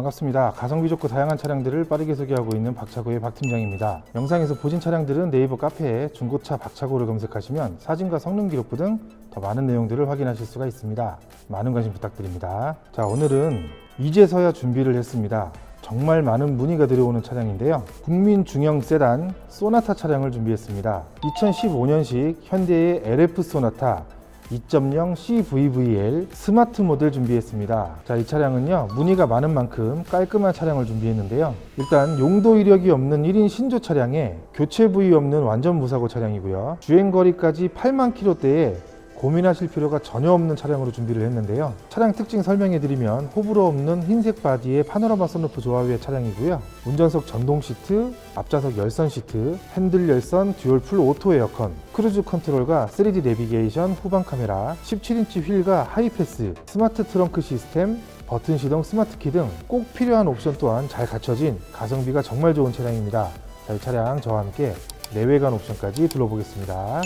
반갑습니다. 가성비 좋고 다양한 차량들을 빠르게 소개하고 있는 박차고의 박 팀장입니다. 영상에서 보신 차량들은 네이버 카페에 중고차 박차고를 검색하시면 사진과 성능 기록부 등 더 많은 내용들을 확인하실 수가 있습니다. 많은 관심 부탁드립니다. 자, 오늘은 이제서야 준비를 했습니다. 정말 많은 문의가 들어오는 차량인데요. 국민 중형 세단 소나타 차량을 준비했습니다. 2015년식 현대의 LF 소나타 2.0 CVVL 스마트 모델 준비했습니다. 자, 이 차량은요, 문의가 많은 만큼 깔끔한 차량을 준비했는데요. 일단 용도 이력이 없는 1인 신조 차량에 교체 부위 없는 완전 무사고 차량이고요. 주행 거리까지 8만 킬로대에 고민하실 필요가 전혀 없는 차량으로 준비를 했는데요. 차량 특징 설명해 드리면 호불호 없는 흰색 바디에 파노라마 선루프 조합의 차량이고요. 운전석 전동 시트, 앞좌석 열선 시트, 핸들 열선 듀얼 풀 오토 에어컨, 크루즈 컨트롤과 3D 내비게이션, 후방 카메라, 17인치 휠과 하이패스, 스마트 트렁크 시스템, 버튼 시동 스마트 키 등 꼭 필요한 옵션 또한 잘 갖춰진 가성비가 정말 좋은 차량입니다. 자, 이 차량 저와 함께 내외관 옵션까지 둘러보겠습니다.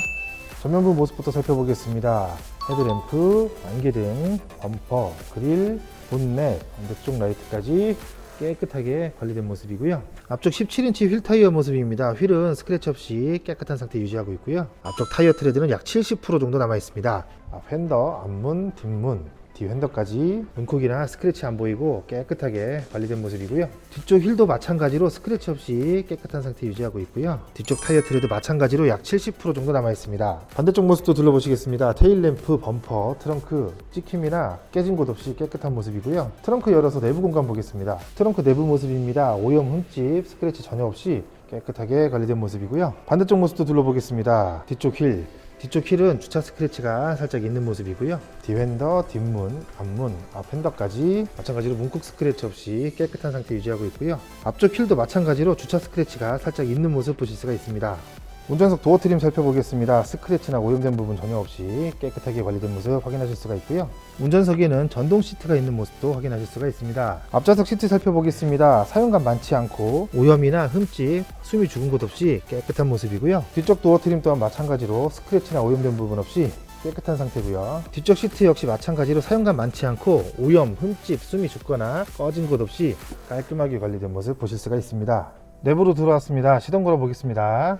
전면부 모습부터 살펴보겠습니다. 헤드램프, 안개등, 범퍼, 그릴, 본넷, 반대쪽 라이트까지 깨끗하게 관리된 모습이고요. 앞쪽 17인치 휠 타이어 모습입니다. 휠은 스크래치 없이 깨끗한 상태 유지하고 있고요. 앞쪽 타이어 트레드는 약 70% 정도 남아 있습니다. 앞 핸더, 앞문, 뒷문, 뒤 핸더까지 문콕이나 스크래치 안 보이고 깨끗하게 관리된 모습이고요. 뒤쪽 휠도 마찬가지로 스크래치 없이 깨끗한 상태 유지하고 있고요. 뒤쪽 타이어 트레도 마찬가지로 약 70% 정도 남아 있습니다. 반대쪽 모습도 둘러보시겠습니다. 테일 램프, 범퍼, 트렁크, 찍힘이나 깨진 곳 없이 깨끗한 모습이고요. 트렁크 열어서 내부 공간 보겠습니다. 트렁크 내부 모습입니다. 오염, 흠집, 스크래치 전혀 없이 깨끗하게 관리된 모습이고요. 반대쪽 모습도 둘러보겠습니다. 뒤쪽 휠, 뒤쪽 휠은 주차 스크래치가 살짝 있는 모습이고요. 뒤핸더, 뒷문, 앞문, 앞 핸더까지 마찬가지로 문콕 스크래치 없이 깨끗한 상태 유지하고 있고요. 앞쪽 휠도 마찬가지로 주차 스크래치가 살짝 있는 모습 보실 수가 있습니다. 운전석 도어 트림 살펴보겠습니다. 스크래치나 오염된 부분 전혀 없이 깨끗하게 관리된 모습 확인하실 수가 있고요. 운전석에는 전동 시트가 있는 모습도 확인하실 수가 있습니다. 앞좌석 시트 살펴보겠습니다. 사용감 많지 않고 오염이나 흠집, 숨이 죽은 곳 없이 깨끗한 모습이고요. 뒤쪽 도어 트림 또한 마찬가지로 스크래치나 오염된 부분 없이 깨끗한 상태고요. 뒤쪽 시트 역시 마찬가지로 사용감 많지 않고 오염, 흠집, 숨이 죽거나 꺼진 곳 없이 깔끔하게 관리된 모습 보실 수가 있습니다. 내부로 들어왔습니다. 시동 걸어 보겠습니다.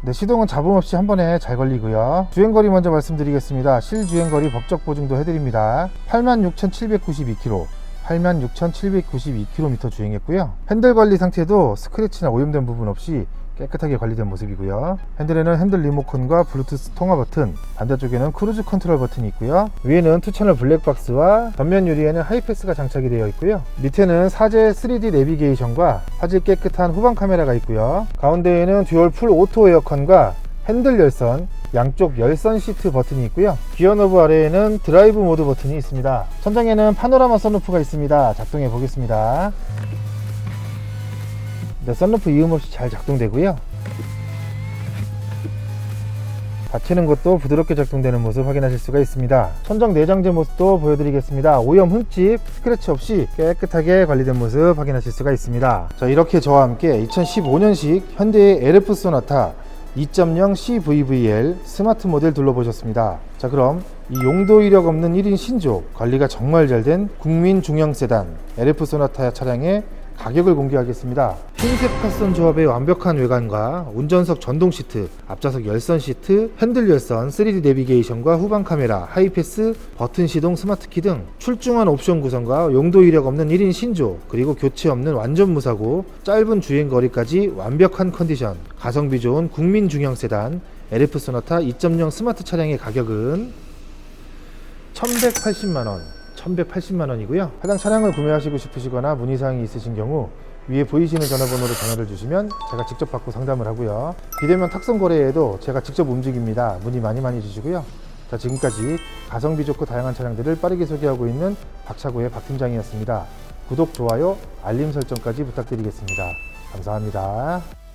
네, 시동은 잡음 없이 한 번에 잘 걸리고요. 주행거리 먼저 말씀드리겠습니다. 실주행거리 법적 보증도 해드립니다. 86,792km. 86,792km 주행했고요. 핸들 관리 상태도 스크래치나 오염된 부분 없이 깨끗하게 관리된 모습이고요. 핸들에는 핸들 리모컨과 블루투스 통화 버튼, 반대쪽에는 크루즈 컨트롤 버튼이 있고요. 위에는 투채널 블랙박스와 전면 유리에는 하이패스가 장착이 되어 있고요. 밑에는 사제 3D 내비게이션과 화질 깨끗한 후방 카메라가 있고요. 가운데에는 듀얼 풀 오토 에어컨과 핸들 열선, 양쪽 열선 시트 버튼이 있고요. 기어 노브 아래에는 드라이브 모드 버튼이 있습니다. 천장에는 파노라마 선루프가 있습니다. 작동해 보겠습니다. 네, 썬루프 이음 없이 잘 작동되고요. 닫히는 것도 부드럽게 작동되는 모습 확인하실 수가 있습니다. 천정 내장재 모습도 보여드리겠습니다. 오염 흠집, 스크래치 없이 깨끗하게 관리된 모습 확인하실 수가 있습니다. 자, 이렇게 저와 함께 2015년식 현대의 LF 소나타 2.0 CVVL 스마트 모델 둘러보셨습니다. 자, 그럼 이 용도 이력 없는 1인 신조, 관리가 정말 잘 된 국민 중형 세단 LF 소나타 차량의 가격을 공개하겠습니다. 흰색 파선 조합의 완벽한 외관과 운전석 전동 시트, 앞좌석 열선 시트, 핸들 열선, 3D 내비게이션과 후방 카메라, 하이패스, 버튼 시동 스마트키 등 출중한 옵션 구성과 용도 이력 없는 1인 신조, 그리고 교체 없는 완전 무사고, 짧은 주행 거리까지 완벽한 컨디션, 가성비 좋은 국민 중형 세단 LF 소나타 2.0 스마트 차량의 가격은 1180만원 1180만 원이고요. 해당 차량을 구매하시고 싶으시거나 문의사항이 있으신 경우 위에 보이시는 전화번호로 전화를 주시면 제가 직접 받고 상담을 하고요. 비대면 탁송 거래에도 제가 직접 움직입니다. 문의 많이 많이 주시고요. 자, 지금까지 가성비 좋고 다양한 차량들을 빠르게 소개하고 있는 박차고의 박 팀장이었습니다. 구독, 좋아요, 알림 설정까지 부탁드리겠습니다. 감사합니다.